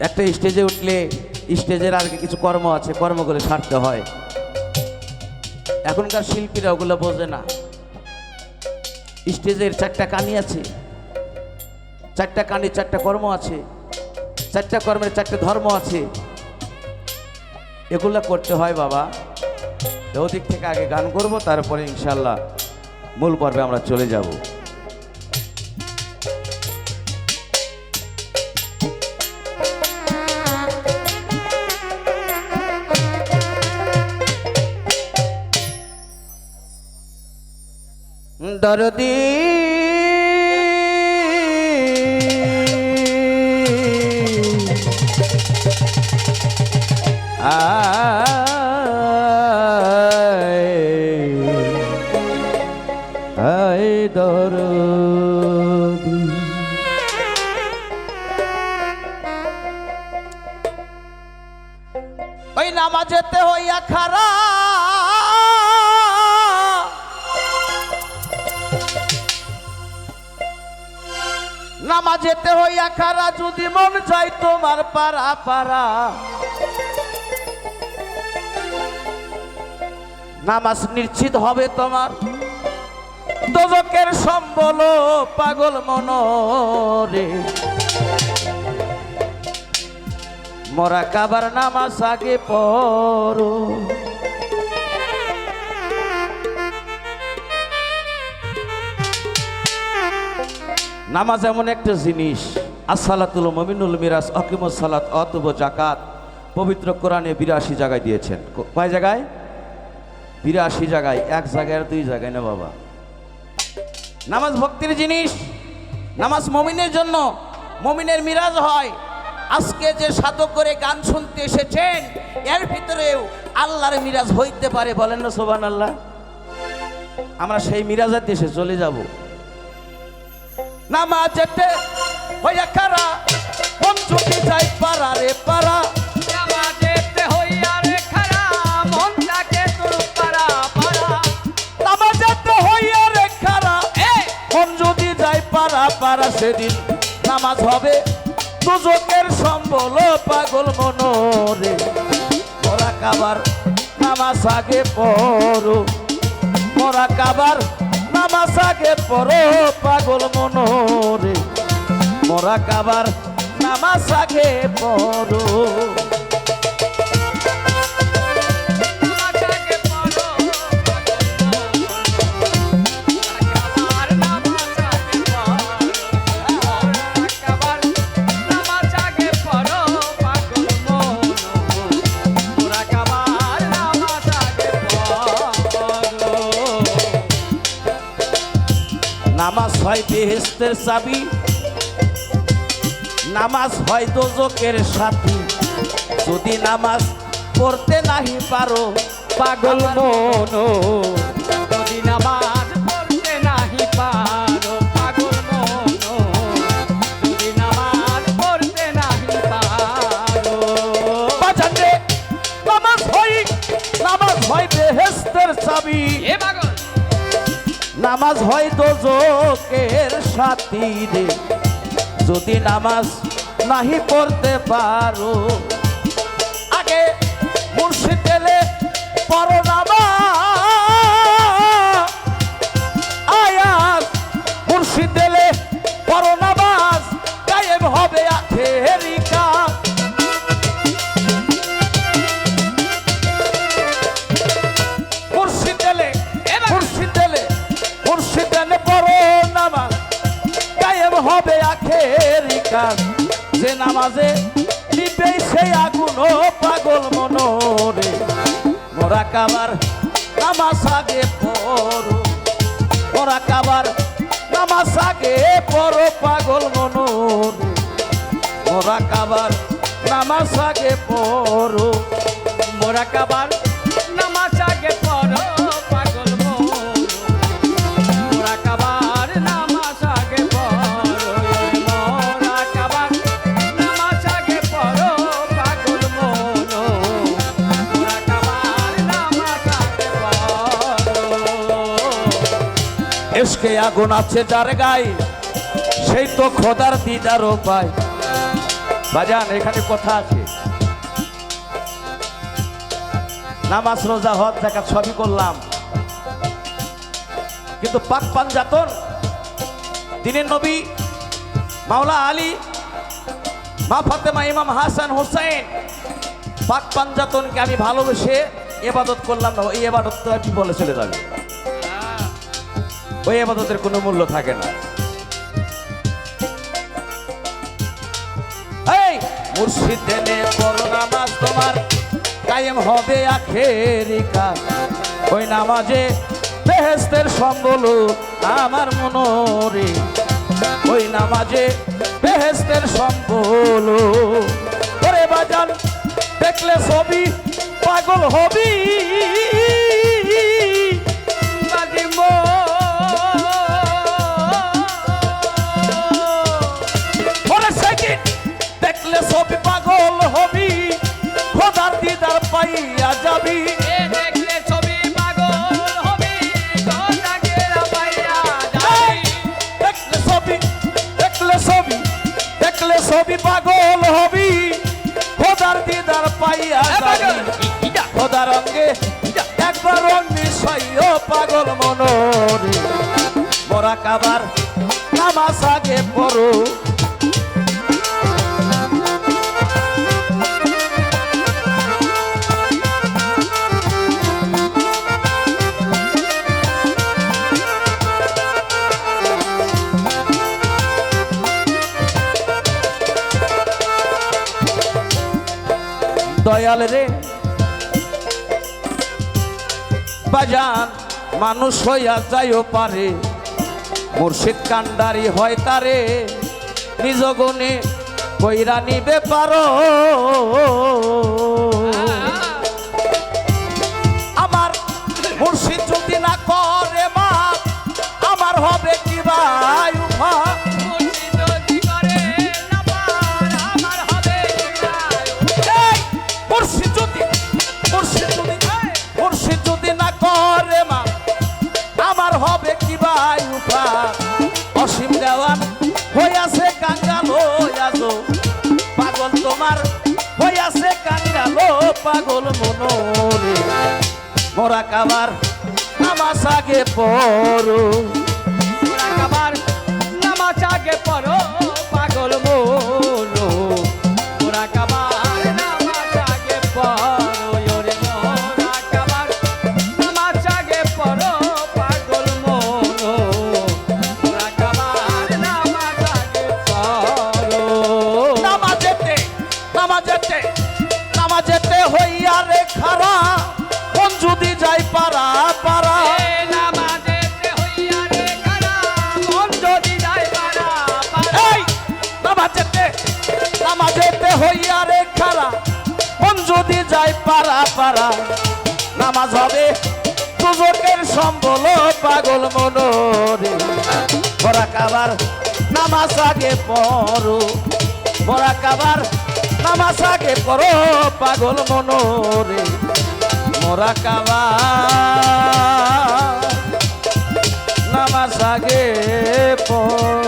একটা স্টেজে উঠলে স্টেজের আর কিছু কর্ম আছে, কর্মগুলো সারতে হয়। এখনকার শিল্পীরা ওগুলো বোঝে না। স্টেজের চারটা কানি আছে। চারটা কানি, চারটা কর্ম আছে। চারটা কর্মের চারটে ধর্ম আছে। এগুলো করতে হয় বাবা। ওদিক থেকে আগে গান করব, তারপরে ইনশাল্লাহ মূল পর্বে আমরা চলে যাব। দরদি আয় নামাজেতে হইয়া খারা যদি মন চাই তোমার পারা পারা নামাজ নিশ্চিত হবে তোমার। দোজকের সম্বল পাগল মনরে। মরা কাবার নামাজ আগে পড়ো। নামাজ এমন একটা জিনিস। আসসালাতুল মমিনুল মিরাজ অকিম সালাত অতব জাকাত পবিত্র কোরআনে বিরাশি জায়গায় দিয়েছেন। কয় জায়গায়? বিরাশি জায়গায়। এক জায়গায় দুই জায়গায় না বাবা? নামাজ ভক্তির জিনিস। নামাজ মমিনের জন্য মমিনের মিরাজ হয়। আজকে যে সাধক করে গান শুনতে এসেছেন, এর ভিতরেও আল্লাহর মিরাজ হইতে পারে বলেন না সোবান আল্লাহ আমরা সেই মিরাজের দেশে চলে যাব। নামাজেতে হইয়া খারা মন ছুটি যাই পারা রে পারা পারা পারা। সেদিন। নামাজ হবে দুজকের সম্বল পাগল মনরে। মরা কাবার নামাজ আগে পড়ো। মরা কাবার নামাজ আগে পড়ো পাগল মনোরে। মরা কাবার নামাজ আগে পড়ো বেহেস্তের চাবি নামাজ হয় দোজকের সাথী। যদি নামাজ পড়তে নাহি পারো পাগল মন। যদি নামাজ পড়তে নাহি পারো পাগল মন। যদি নামাজ পড়তে নাহি পারো। বাজান রে, নামাজ হয় নামাজ হয় বেহেস্তের চাবি। এ পাগল। নামাজ হয় দোজকের সাথী রে। যদি নামাজ নাহি পড়তে পারো আগে মুর্শিদ হবে আখেরি যে নামাজে নিবে সেই আগুন ও পাগল মনোরে। মোরা কাবার নামাজ আগে পড়ো, মোরা কাবার নামাজ আগে পড়ো পাগল মনোরে। মোরা কাবার নামাজ আগে পড়ো, মোরা কাবার আগুন আছে যার গায়ে। সেই তো খোদার দিদারও পায়। বাজান, এখানে কথা আছে। নামাজ, রোজা, হজ জাকাত সবই করলাম। কিন্তু পাক পাঞ্জাতন, দিনের নবী মাওলা আলী, মা ফাতেমা ইমাম হাসান হোসেন পাক পাঞ্জাতনকে আমি ভালোবেসে এবাদত করলাম না, ওই এবাদত তো আর কি বলে চলে যাবে? ওই এবাদতের কোনো মূল্য থাকে না। হবে ওই নামাজে বেহেস্তের সম্বল আমার মনোরে। ওই নামাজে বেহেস্তের সম্বল ওরে বাজান, দেখলে ছবি পাগল হবি। পাইয়া পাগল! ইটা একবার সইয় পাগল মনোরে। বরা কাবার নামাজ আগে পড়ো। দয়াল রে। বাজান মানুষ হইয়া যাইও পারে। মুর্শিদ কান্ডারি হয় তারে। নিজ গুণে কইরা নিবে পারো। আমার মুর্শিদ যদি না করে উঠা অসীম দেওয়ান হইয়াছে কাঙ্গাল হইয়াছো পাগল তোমার হইয়াছে কাঙ্গাল পাগল মনোরে। মোরা কাবার আমার সাগে পড়ো। হইয়া রে কোন যদি যাই পারা পারা নামাজেতে হইয়া রে খারা, মন যদি যাই পারা পারা নামাজ হবে দুজকের সম্বল পাগল মনোরে। কাবার নামাজ আগে পড়ো বরা কাবার তামাশাকে করো পাগল মনোরে মোরা কাবা। নামাজ আগে পর